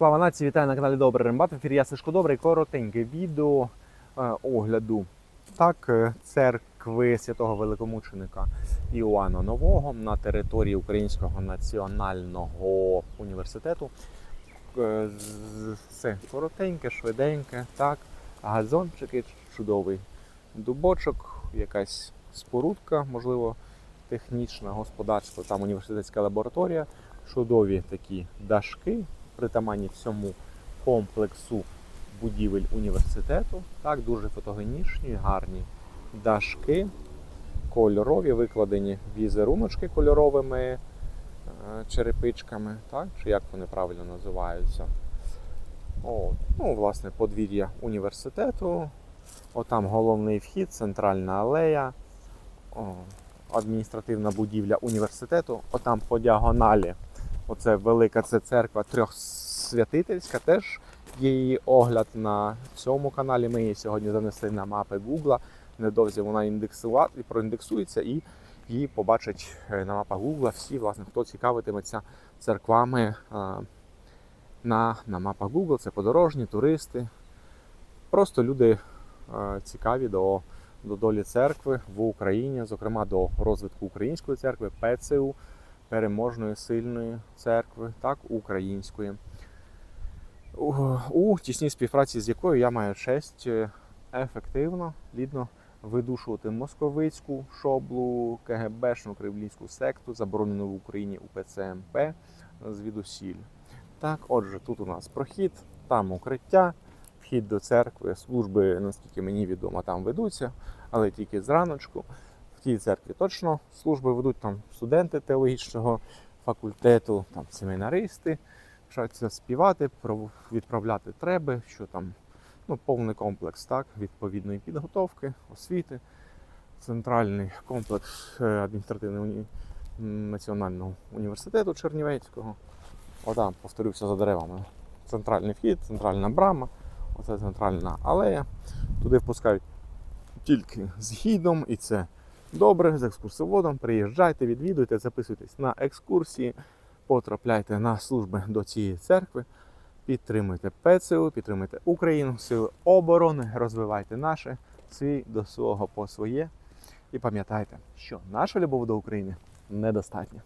Слава нації, вітаю на каналі Добрий Рембат. В ефірі я Сашко Добрий. Коротеньке відео е, огляду так, е, церкви святого великомученика Іоанна Нового на території Українського національного університету. Е, Все коротеньке, швиденьке, так. Газончики чудовий дубочок, якась спорудка, можливо, технічне господарство, там університетська лабораторія, чудові такі дашки, притаманні всьому комплексу будівель університету. Так, дуже фотогенічні, гарні дашки, кольорові, викладені візеруночки кольоровими е, черепичками, так, чи як вони правильно називаються. О, ну, власне, подвір'я університету. Отам головний вхід, центральна алея, о, адміністративна будівля університету. Отам по діагоналі. Оце велика це церква трьохсвятительська. Теж є її огляд на цьому каналі. Ми її сьогодні занесли на мапи Гугла. Недовзі вона індексула, і проіндексується і її побачать е, на мапах Гугла всі, власне, хто цікавитиметься церквами на, на мапах Google. Це подорожні, туристи. Просто люди цікаві до, до долі церкви в Україні, зокрема до розвитку української церкви, ПЦУ, переможної сильної церкви, так, української. У, тісній співпраці з якою я маю честь е, ефективно, плідно видушувати московицьку шоблу, КГБшну кремлівську секту, заборонену в Україні УПЦ МП звідусіль. Так, отже, тут у нас прохід, там укриття, вхід до церкви, служби, наскільки мені відомо, там ведуться, але тільки зраночку. В тій церкві точно служби ведуть там студенти теологічного факультету, там семінаристи, вчаться співати, відправляти треби, що там ну, повний комплекс так, відповідної підготовки, освіти, центральний комплекс е, адміністративного уні... національного університету Чернівецького. Отам, повторюся за деревами. Центральний вхід, центральна брама, оце центральна алея. Туди впускають тільки з гідом, і це добре, з екскурсоводом. Приїжджайте, відвідуйте, записуйтесь на екскурсії, потрапляйте на служби до цієї церкви, підтримуйте ПЦУ, підтримуйте Україну, сили оборони, розвивайте наше, свій до свого по своє. І пам'ятайте, що наша любов до України недостатня.